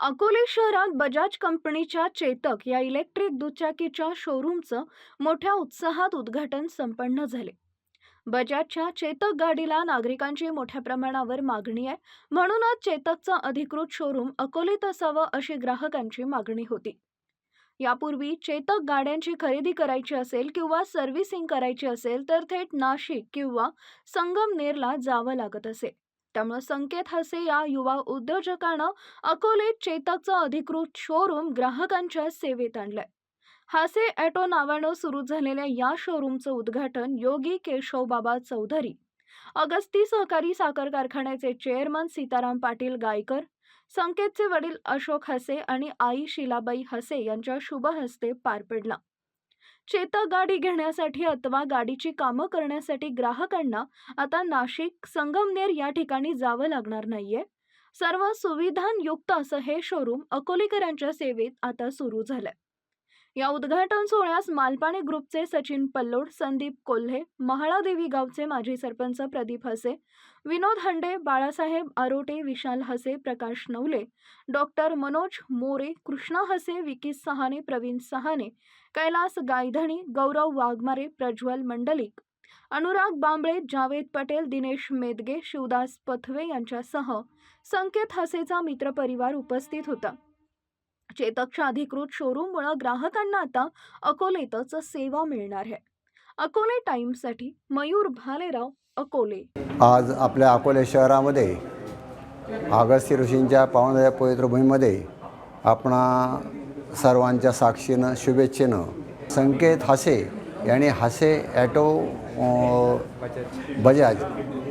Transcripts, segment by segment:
अकोले शहरात बजाज कंपनीच्या चेतक या इलेक्ट्रिक दुचाकीच्या शोरूमचं मोठ्या उत्साहात उद्घाटन संपन्न झाले. बजाजच्या चेतक गाडीला नागरिकांची मोठ्या प्रमाणावर मागणी आहे. म्हणूनच चेतकचं अधिकृत शोरूम अकोलेत असावं अशी ग्राहकांची मागणी होती. यापूर्वी चेतक गाड्यांची खरेदी करायची असेल किंवा सर्व्हिसिंग करायची असेल तर थेट नाशिक किंवा संगमनेरला जावं लागत असे. त्यामुळे संकेत हसे या युवा उद्योजकानं अकोलेत चेतकचं अधिकृत शोरूम ग्राहकांच्या सेवेत आणलंय. हासे ॲटो नावानं सुरू झालेल्या या शोरूमचं उद्घाटन योगी केशवबाबा चौधरी अगस्ती सहकारी साखर कारखान्याचे चेअरमन सीताराम पाटील गायकर संकेतचे वडील अशोक हसे आणि आई शिलाबाई हसे यांच्या शुभ हस्ते पार पडला. चेतक गाडी घेण्यासाठी अथवा गाडीची कामं करण्यासाठी ग्राहकांना आता नाशिक संगमनेर या ठिकाणी जावं लागणार नाहीये. सर्व सुविधांयुक्त असं हे शोरूम अकोलेकरांच्या सेवेत आता सुरू झालंय. या उद्घाटन सोहळ्यास मालपाणी ग्रुपचे सचिन पल्लोड संदीप कोल्हे महाळादेवी गावचे माजी सरपंच प्रदीप हसे विनोद हंडे बाळासाहेब आरोटे विशाल हसे प्रकाश नवले डॉक्टर मनोज मोरे कृष्णा हसे विकी सहाने प्रवीण सहाने कैलास गायधणी गौरव वाघमारे प्रज्वल मंडलिक अनुराग बांबळे जावेद पटेल दिनेश मेदगे शिवदास पथवे यांच्यासह संकेत हसेचा मित्रपरिवार उपस्थित होता. चेतकच्या अधिकृत शोरूममुळे ग्राहकांना आता अकोलेतच सेवा मिळणार आहे. अकोले टाइम्ससाठी मयूर भालेराव अकोले. आज आपल्या अकोले शहरामध्ये आगस्ती ऋषींच्या पावनाच्या पवित्रभूमीमध्ये आपणा सर्वांच्या साक्षीनं शुभेच्छेनं संकेत हासे यांनी हासे ॲटो बजाज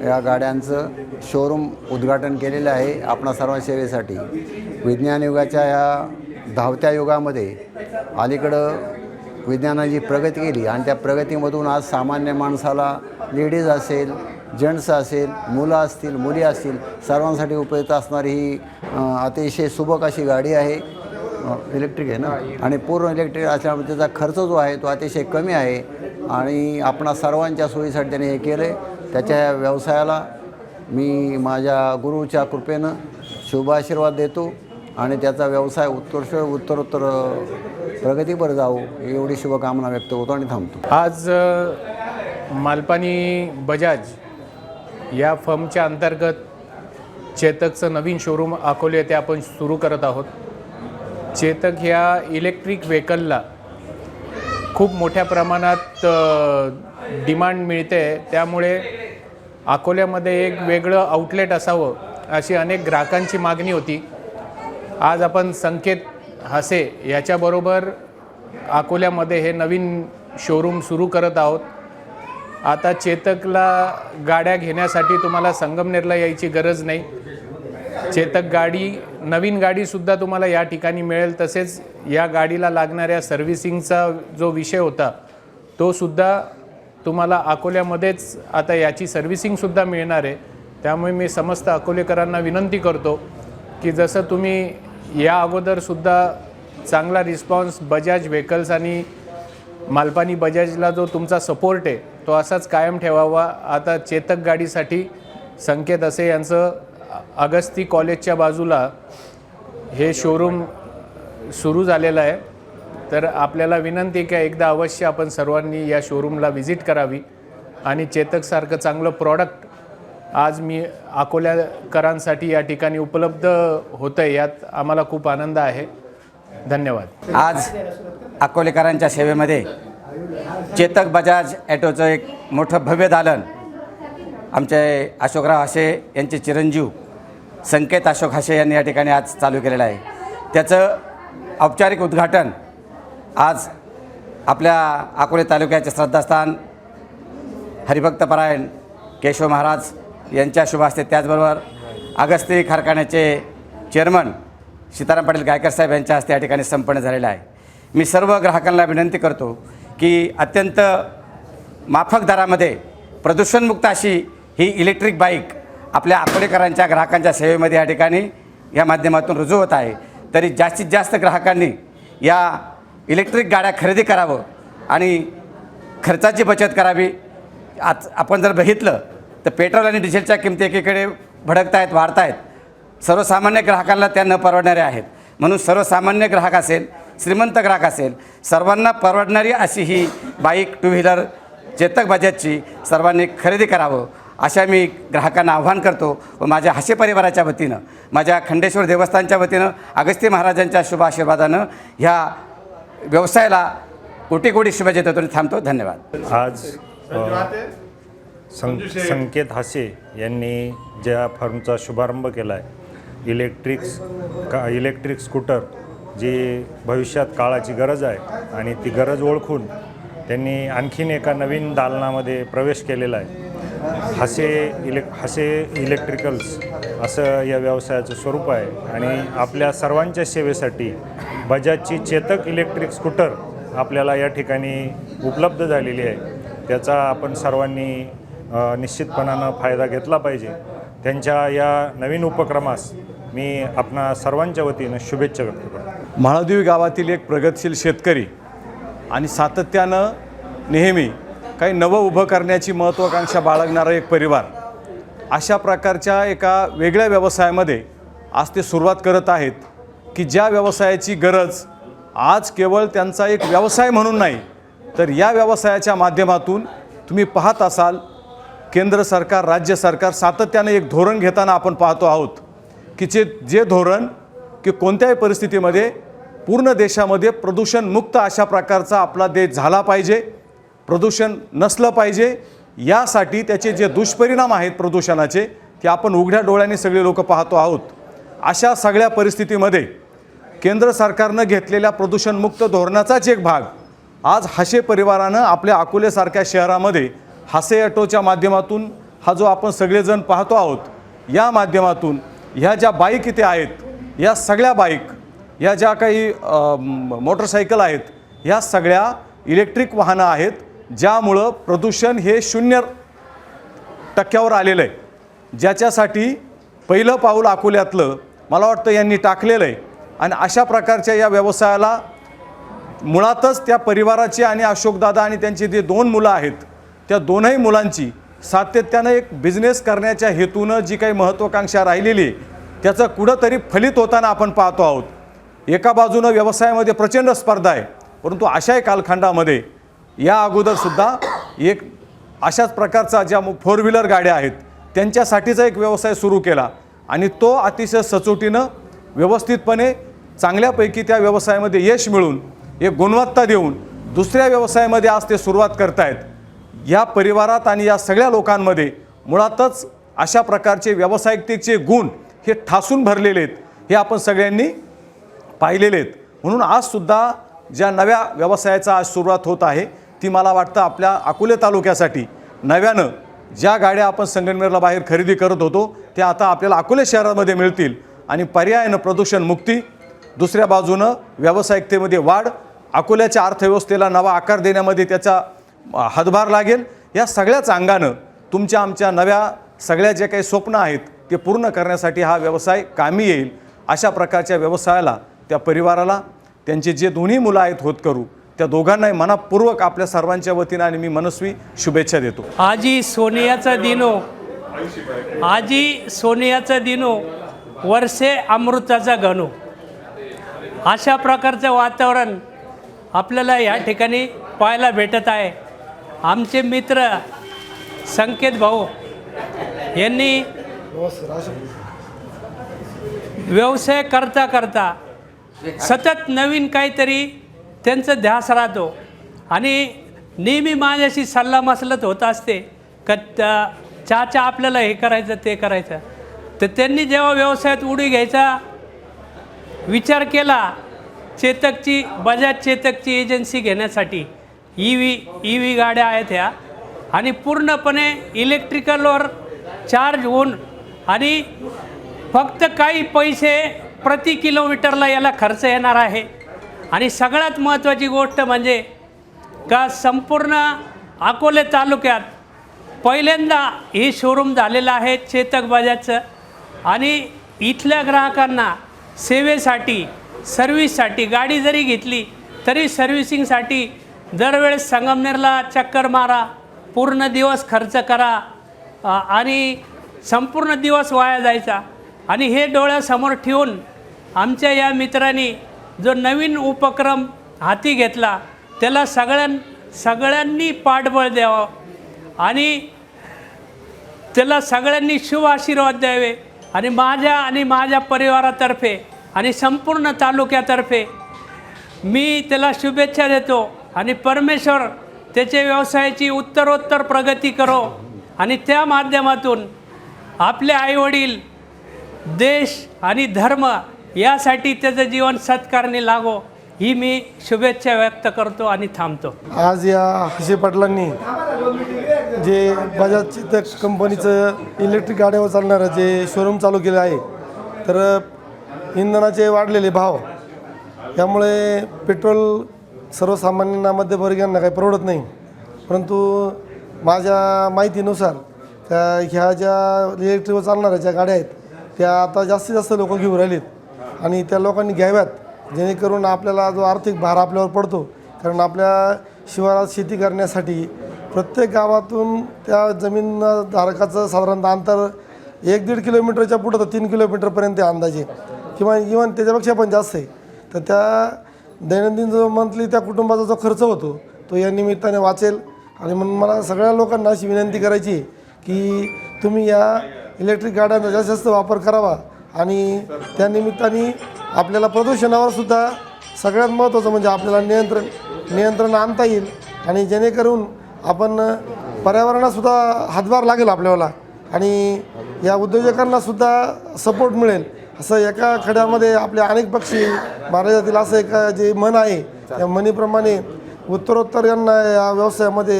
या गाड्यांचं शोरूम उद्घाटन केलेलं आहे आपणा सर्व सेवेसाठी. विज्ञान युगाच्या या धावत्या युगामध्ये अलीकडं विज्ञानाची प्रगती केली आणि त्या प्रगतीमधून आज सामान्य माणसाला लेडीज असेल जेंट्स असेल मुलं असतील मुली असतील सर्वांसाठी उपयुक्त असणारी ही अतिशय सुबक अशी गाडी आहे. इलेक्ट्रिक आहे ना? आणि पूर्ण इलेक्ट्रिक असल्यामुळे त्याचा खर्च जो आहे तो अतिशय कमी आहे. आणि आपणा सर्वांच्या सोयीसाठी त्याने हे केलं आहे त्याच्या व्यवसायाला मी माझ्या गुरुच्या कृपेनं शुभाशीर्वाद देतो. आणि त्याचा व्यवसाय उत्कर्ष उत्तरोत्तर प्रगतीवर जाऊ एवढी शुभकामना व्यक्त होतो आणि थांबतो. आज मालपानी बजाज या फर्मच्या अंतर्गत चेतकचं नवीन शोरूम अकोले येथे आपण सुरू करत आहोत. चेतक ह्या इलेक्ट्रिक व्हेकलला खूप मोठ्या प्रमाणात डिमांड मिळते. त्यामुळे अकोल्यामध्ये एक वेगळं आउटलेट असावं अशी अनेक ग्राहकांची मागणी होती. आज आपण संकेत हसे याच्याबरोबर अकोल्यामध्ये हे नवीन शोरूम सुरू करत आहोत. आता चेतकला गाड्या घेण्यासाठी तुम्हाला संगमनेरला यायची गरज नाही. चेतक गाडी नवीन गाडीसुद्धा तुम्हाला या ठिकाणी मिळेल. तसेच या गाडीला लागणाऱ्या सर्व्हिसिंगचा जो विषय होता तो सुद्धा तुम्हाला अकोल्यामध्येच आता याची सर्व्हिसिंगसुद्धा मिळणार आहे. त्यामुळे मी समस्त अकोलेकरांना विनंती करतो की जसं तुम्ही या अगोदरसुद्धा चांगला रिस्पॉन्स बजाज व्हेकल्स आणि मालपानी बजाजला जो तुमचा सपोर्ट आहे तो असाच कायम ठेवावा. आता चेतक गाडीसाठी संकेत असे यांचं अगस्ती कॉलेजच्या बाजूला हे शोरूम सुरू झालेलं आहे. तर आपल्याला विनंती की एकदा अवश्य आपण सर्वांनी या शोरूमला व्हिजिट करावी. आणि चेतकसारखं चांगलं प्रॉडक्ट आज मी अकोल्याकरांसाठी या ठिकाणी उपलब्ध होतं आहे यात आम्हाला खूप आनंद आहे. धन्यवाद. आज अकोलेकरांच्या सेवेमध्ये चेतक बजाज ॲटोचं एक मोठं भव्य दालन. आमचे अशोकराव हासे यांचे चिरंजीव संकेत अशोक हासे यांनी या ठिकाणी आज चालू केलेलं आहे. त्याचं औपचारिक उद्घाटन आज आपल्या अकोले तालुक्याचे श्रद्धास्थान हरिभक्तपरायण केशव महाराज यांच्या शुभ असते त्याचबरोबर अगस्ती कारखान्याचे चेअरमन सीताराम पाटील गायकर साहेब यांच्या हस्ते या ठिकाणी संपन्न झालेलं आहे. मी सर्व ग्राहकांना विनंती करतो की अत्यंत माफक दरामध्ये प्रदूषणमुक्त अशी ही इलेक्ट्रिक बाईक आपल्या अकोलेकरांच्या ग्राहकांच्या सेवेमध्ये या ठिकाणी या माध्यमातून रुजू होत आहे. तरी जास्तीत जास्त ग्राहकांनी या इलेक्ट्रिक गाड्या खरेदी करावं आणि खर्चाची बचत करावी. आज आपण जर बघितलं तर पेट्रोल आणि डिझेलच्या किमती एकीकडे भडकत आहेत वाढत आहेत सर्वसामान्य ग्राहकांना त्या न परवडणाऱ्या आहेत. म्हणून सर्वसामान्य ग्राहक असेल श्रीमंत ग्राहक असेल सर्वांना परवडणारी अशी ही बाईक टू व्हीलर चेतक बजाजची सर्वांनी खरेदी करावं अशा मी ग्राहकांना आव्हान करतो. व माझ्या हास्य परिवाराच्या वतीनं माझ्या खंडेश्वर देवस्थानच्या वतीनं अगस्ती महाराजांच्या शुभ आशीर्वादानं ह्या व्यवसायाला कोटी कोटी शुभेच्छा देतो थांबतो. धन्यवाद. आज सं संकेत हासे यांनी ज्या फर्मचा शुभारंभ केला आहे इलेक्ट्रिक्स का इलेक्ट्रिक स्कूटर जी भविष्यात काळाची गरज आहे आणि ती गरज ओळखून त्यांनी आणखीन एका नवीन दालनामध्ये प्रवेश केलेला आहे. हसे इलेक हसे इलेक्ट्रिकल्स असं या व्यवसायाचं स्वरूप आहे आणि आपल्या सर्वांच्या सेवेसाठी बजाजची चेतक इलेक्ट्रिक स्कूटर आपल्याला या ठिकाणी उपलब्ध झालेली आहे. त्याचा आपण सर्वांनी निश्चितपणानं फायदा घेतला पाहिजे. त्यांच्या या नवीन उपक्रमास मी आपणा सर्वांच्या वतीनं शुभेच्छा व्यक्त करतो. म्हाळदेवी गावातील एक प्रगतशील शेतकरी आणि सातत्यानं नेहमी काही नवं उभं करण्याची महत्त्वाकांक्षा बाळगणारा एक परिवार अशा प्रकारच्या एका वेगळ्या व्यवसायामध्ये आज ते सुरुवात करत आहेत की ज्या व्यवसायाची गरज आज केवळ त्यांचा एक व्यवसाय म्हणून नाही तर या व्यवसायाच्या माध्यमातून तुम्ही पाहत असाल केंद्र सरकार राज्य सरकार सातत्याने एक धोरण घेताना आपण पाहतो आहोत की जे जे धोरण की कोणत्याही परिस्थितीमध्ये पूर्ण देशामध्ये प्रदूषणमुक्त अशा प्रकारचा आपला देश झाला पाहिजे. प्रदूषण नसलं पाहिजे. यासाठी त्याचे जे दुष्परिणाम आहेत प्रदूषणाचे ते आपण उघड्या डोळ्याने सगळे लोक पाहतो आहोत. अशा सगळ्या परिस्थितीमध्ये केंद्र सरकारनं घेतलेल्या प्रदूषणमुक्त धोरणाचाच एक भाग आज हसे परिवारानं आपल्या अकोलेसारख्या शहरामध्ये हासे ॲटोच्या माध्यमातून हा जो आपण सगळेजण पाहतो आहोत या माध्यमातून ह्या ज्या बाईक इथे आहेत या सगळ्या बाईक या ज्या काही मोटरसायकल आहेत ह्या सगळ्या इलेक्ट्रिक वाहनं आहेत ज्यामुळं प्रदूषण हे शून्य टक्क्यावर आलेलं आहे. ज्याच्यासाठी पहिलं पाऊल अकोल्यातलं मला वाटतं यांनी टाकलेलं आहे. आणि अशा प्रकारच्या या व्यवसायाला मुळातच त्या परिवाराची आणि अशोकदादा आणि त्यांची जे दोन मुलं आहेत त्या दोनही मुलांची सातत्यानं एक बिझनेस करण्याच्या हेतूनं जी काही महत्त्वाकांक्षा राहिलेली आहे त्याचं कुठंतरी फलित होताना आपण पाहतो आहोत. एका बाजूनं व्यवसायामध्ये प्रचंड स्पर्धा आहे परंतु अशाही कालखंडामध्ये या अगोदरसुद्धा एक अशाच प्रकारचा ज्या फोर व्हीलर गाड्या आहेत त्यांच्यासाठीचा एक व्यवसाय सुरू केला आणि तो अतिशय सचोटीनं व्यवस्थितपणे चांगल्यापैकी त्या व्यवसायामध्ये यश मिळून एक गुणवत्ता देऊन दुसऱ्या व्यवसायामध्ये आज ते सुरुवात करतायत. या परिवारात आणि या सगळ्या लोकांमध्ये मुळातच अशा प्रकारचे व्यावसायिकतेचे गुण हे ठासून भरलेले आहेत हे आपण सगळ्यांनी पाहिलेले आहेत. म्हणून आजसुद्धा ज्या नव्या व्यवसायाचा आज सुरुवात होत आहे ती मला वाटतं आपल्या अकोले तालुक्यासाठी नव्यानं ज्या गाड्या आपण संगमनेरला बाहेर खरेदी करत होतो त्या आता आपल्याला अकोले शहरामध्ये मिळतील आणि पर्यायानं प्रदूषण मुक्ती दुसऱ्या बाजूनं व्यावसायिकतेमध्ये वाढ अकोल्याच्या अर्थव्यवस्थेला नवा आकार देण्यामध्ये त्याचा हातभार लागेल. या सगळ्याच अंगानं तुमच्या आमच्या नव्या सगळ्या जे काही स्वप्न आहेत ते पूर्ण करण्यासाठी हा व्यवसाय कामी येईल. अशा प्रकारच्या व्यवसायाला त्या परिवाराला त्यांचे जे दोन्ही मुलं आहेत होतकरू त्या दोघांनाही मनापूर्वक आपल्या सर्वांच्या वतीनं आणि मी मनस्वी शुभेच्छा देतो. आजी सोनियाचा दिनो. आजी सोनियाचा दिनो. वर्षे अमृताचा गणू. अशा प्रकारचं वातावरण आपल्याला या ठिकाणी पाहायला भेटत आहे. आमचे मित्र संकेत भाऊ यांनी व्यवसाय करता करता सतत नवीन काहीतरी त्यांचं ध्यास राहतो. आणि नेहमी माझ्याशी सल्ला मसलत होत असते का त्या- चाचा आपल्याला हे करायचं ते करायचं. तर त्यांनी जेव्हा व्यवसायात उडी घ्यायचा विचार केला चेतकची बजाज चेतकची एजन्सी घेण्यासाठी. ई व्ही ई व्ही गाड्या आहेत ह्या. आणि पूर्णपणे इलेक्ट्रिकलवर चार्ज होऊन आणि फक्त काही पैसे प्रति किलोमीटरला याला खर्च येणार आहे. आणि सगळ्यात महत्त्वाची गोष्ट म्हणजे का संपूर्ण अकोले तालुक्यात पहिल्यांदा हे शोरूम झालेलं आहे चेतक बजाजचं आणि इथल्या ग्राहकांना सेवेसाठी सर्व्हिससाठी गाडी जरी घेतली तरी सर्व्हिसिंगसाठी दरवेळेस संगमनेरला चक्कर मारा पूर्ण दिवस खर्च करा आणि संपूर्ण दिवस वाया जायचा. आणि हे डोळ्यासमोर ठेवून आमच्या या मित्रांनी जो नवीन उपक्रम हाती घेतला त्याला सगळ्यां सगळ्यांनी पाठबळ द्यावं आणि त्याला सगळ्यांनी शुभ आशीर्वाद द्यावे आणि माझ्या आणि माझ्या परिवारातर्फे आणि संपूर्ण तालुक्यातर्फे मी त्याला शुभेच्छा देतो आणि परमेश्वर त्याच्या व्यवसायाची उत्तरोत्तर प्रगती करो आणि त्या माध्यमातून आपले आईवडील देश आणि धर्म यासाठी त्याचं जीवन सत्कारणी लागो ही मी शुभेच्छा व्यक्त करतो आणि थांबतो. आज या हसे पाटलांनी जे बजाज चेतक कंपनीचं इलेक्ट्रिक गाड्यावर चालणारं जे शोरूम चालू केलं आहे तर इंधनाचे वाढलेले भाव त्यामुळे पेट्रोल सर्वसामान्यांना मध्यमवर्गीयांना काही परवडत नाही. परंतु माझ्या माहितीनुसार त्या ह्या ज्या इलेक्ट्रिकवर चालणाऱ्या ज्या गाड्या आहेत त्या आता जास्तीत जास्त लोक घेऊन राहिलेत. आणि त्या लोकांनी घ्याव्यात. जेणेकरून आपल्याला जो आर्थिक भार आपल्यावर पडतो. कारण आपल्या शिवारात शेती करण्यासाठी प्रत्येक गावातून त्या जमीन धारकाचं साधारणतः अंतर एक दीड किलोमीटरच्या पुढं तर तीन किलोमीटरपर्यंत आहे अंदाजे. किंवा इवन त्याच्यापेक्षा पण जास्त आहे. तर त्या दैनंदिन जो मंथली त्या कुटुंबाचा जो खर्च होतो तो या निमित्ताने वाचेल. आणि म्हणून मला सगळ्या लोकांना अशी विनंती करायची आहे की तुम्ही या इलेक्ट्रिक गाड्यांचा जास्तीत जास्त वापर करावा. आणि त्या निमित्ताने आपल्याला प्रदूषणावर सुद्धा सगळ्यात महत्त्वाचं म्हणजे आपल्याला नियंत्रण नियंत्रण आणता येईल. आणि जेणेकरून आपण पर्यावरणातसुद्धा हातभार लागेल आपल्याला. आणि या उद्योजकांनासुद्धा सपोर्ट मिळेल. असं एका खड्यामध्ये आपले अनेक पक्षी महाराजातील असं एक जे मन आहे त्या म्हणीप्रमाणे उत्तरोत्तर यांना या व्यवसायामध्ये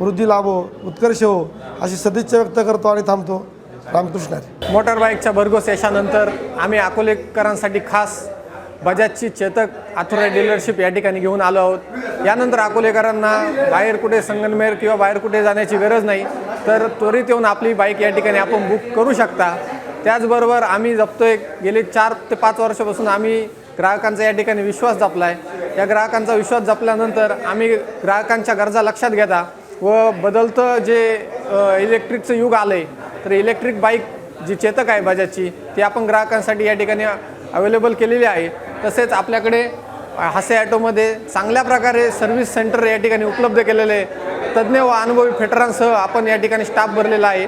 वृद्धी लाभो उत्कर्ष हो अशी सदिच्छा व्यक्त करतो आणि थांबतो. रामकृष्ण हरी. मोटार बाईकच्या भरघोस यशानंतर आम्ही अकोलेकरांसाठी खास बजाजची चेतक आथुरा डीलरशिप या ठिकाणी घेऊन आलो आहोत. यानंतर अकोलेकरांना बाहेर कुठे संगनमेर किंवा बाहेर कुठे जाण्याची गरज नाही तर त्वरित येऊन आपली बाईक या ठिकाणी आपण बुक करू शकता. त्याचबरोबर आम्ही जपतोय गेले चार ते पाच वर्षापासून आम्ही ग्राहकांचा या ठिकाणी विश्वास जपला आहे या ग्राहकांचा विश्वास जपल्यानंतर आम्ही ग्राहकांच्या गरजा लक्षात घेता. व बदलतं जे इलेक्ट्रिकचं युग आलं आहे तर इलेक्ट्रिक बाईक जी चेतक आहे बजाजची ती आपण ग्राहकांसाठी या ठिकाणी अवेलेबल केलेली आहे. तसेच आपल्याकडे हासे ॲटोमध्ये चांगल्या प्रकारे सर्व्हिस सेंटर या ठिकाणी उपलब्ध केलेले आहे. तज्ज्ञ व अनुभवी फेटरांसह आपण या ठिकाणी स्टाफ भरलेला आहे.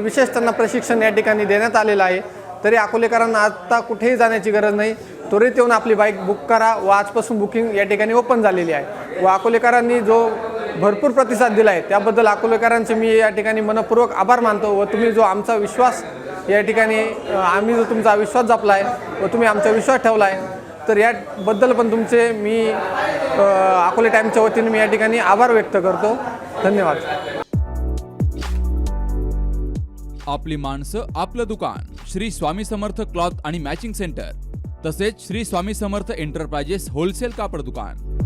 विशेष त्यांना प्रशिक्षण या ठिकाणी देण्यात आलेलं आहे. तरी अकोलेकरांना आत्ता कुठेही जाण्याची गरज नाही. त्वरित येऊन आपली बाईक बुक करा व आजपासून बुकिंग या ठिकाणी ओपन झालेली आहे. व अकोलेकरांनी जो भरपूर प्रतिसाद दिला आहे त्याबद्दल अकोलेकरांचे मी या ठिकाणी मनपूर्वक आभार मानतो व तुम्ही जो आमचा विश्वास या ठिकाणी आम्ही जो तुमचा विश्वास जपला आहे व तुम्ही आमचा विश्वास ठेवला आहे तर याबद्दल पण तुमचे मी अकोले टाईमच्या वतीने मी या ठिकाणी आभार व्यक्त करतो. धन्यवाद. आपली माणसं आपलं दुकान श्री स्वामी समर्थ क्लॉथ आणि मॅचिंग सेंटर तसेच श्री स्वामी समर्थ एंटरप्राइजेस होलसेल कापड दुकान.